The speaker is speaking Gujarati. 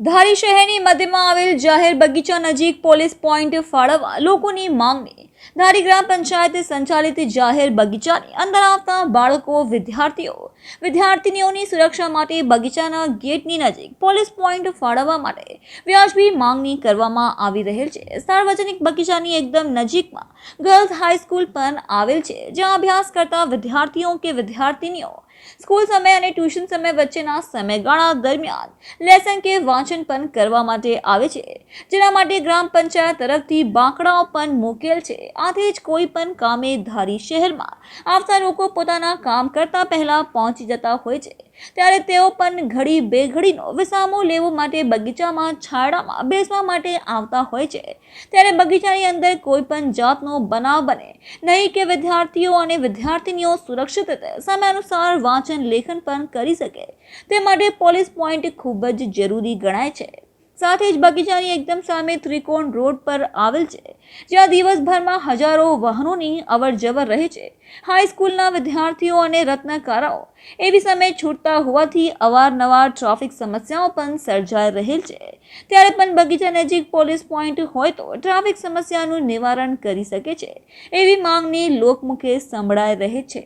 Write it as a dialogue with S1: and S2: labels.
S1: ધારી શહેરની મધ્યમાં આવેલ જાહેર બગીચા નજીક પોલીસ પોઈન્ટ ફાળવવા લોકોની માંગણી. ધારી ગ્રામ પંચાયતે સંચાલિત જાહેર બગીચાની અંદર આવતા બાળકો, વિદ્યાર્થીઓ વિદ્યાર્થીનીઓની સુરક્ષા માટે બગીચાના ગેટની નજીક પોલીસ પોઈન્ટ ફાળવવા માટે વ્યાજબી માંગણી કરવામાં આવી રહેલ છે. સાર્વજનિક બગીચાની એકદમ નજીકમાં ગર્લ્સ હાઈસ્કૂલ પણ આવેલ છે, જ્યાં અભ્યાસ કરતા વિદ્યાર્થીઓ કે વિદ્યાર્થીનીઓ સ્કૂલ સમય અને ટ્યુશન સમય વચ્ચેના સમયગાળા દરમિયાન લેસન કે વાંચન પણ કરવા માટે આવે છે. જેના માટે ગ્રામ પંચાયત તરફથી બાંકડાઓ પણ મૂકેલ છે. આથી જ કોઈ પણ કામે ધારી શહેરમાં આવતા લોકો પોતાના કામ કરતા પહેલા પહોંચી જતા હોય છે. ત્યારે તેઓ પણ ઘડી બે ઘડીનો વિસામો લેવો માટે બગીચામાં છાડામાં બેસવા માટે આવતા હોય છે. ત્યારે બગીચાની અંદર કોઈ પણ જાતનો બનાવ બને. નહીં કે વિદ્યાર્થીઓ અને વિદ્યાર્થીનીઓ સુરક્ષિત રીતે સમયાનુસાર વાંચન, લેખન પણ કરી શકે. તે માટે પોલીસ પોઈન્ટ ખૂબ જ જરૂરી ગણાય છે. સાથે જ બગીચાની એકદમ સામે ત્રિકોણ રોડ પર આવેલ છે, જ્યાં દિવસભરમાં હજારો વાહનોની અવર જવર રહે છે. હાઈસ્કૂલના વિદ્યાર્થીઓ અને રત્નકારાઓ એવી સમય છૂટતા હોવાથી અવારનવાર ટ્રાફિક સમસ્યાઓ પણ સર્જાઈ રહેલ છે. ત્યારે પણ બગીચા નજીક પોલીસ પોઈન્ટ હોય તો ટ્રાફિક સમસ્યાનું નિવારણ કરી શકે છે, એવી માંગણી લોકમુખે સંભળાઈ રહે છે.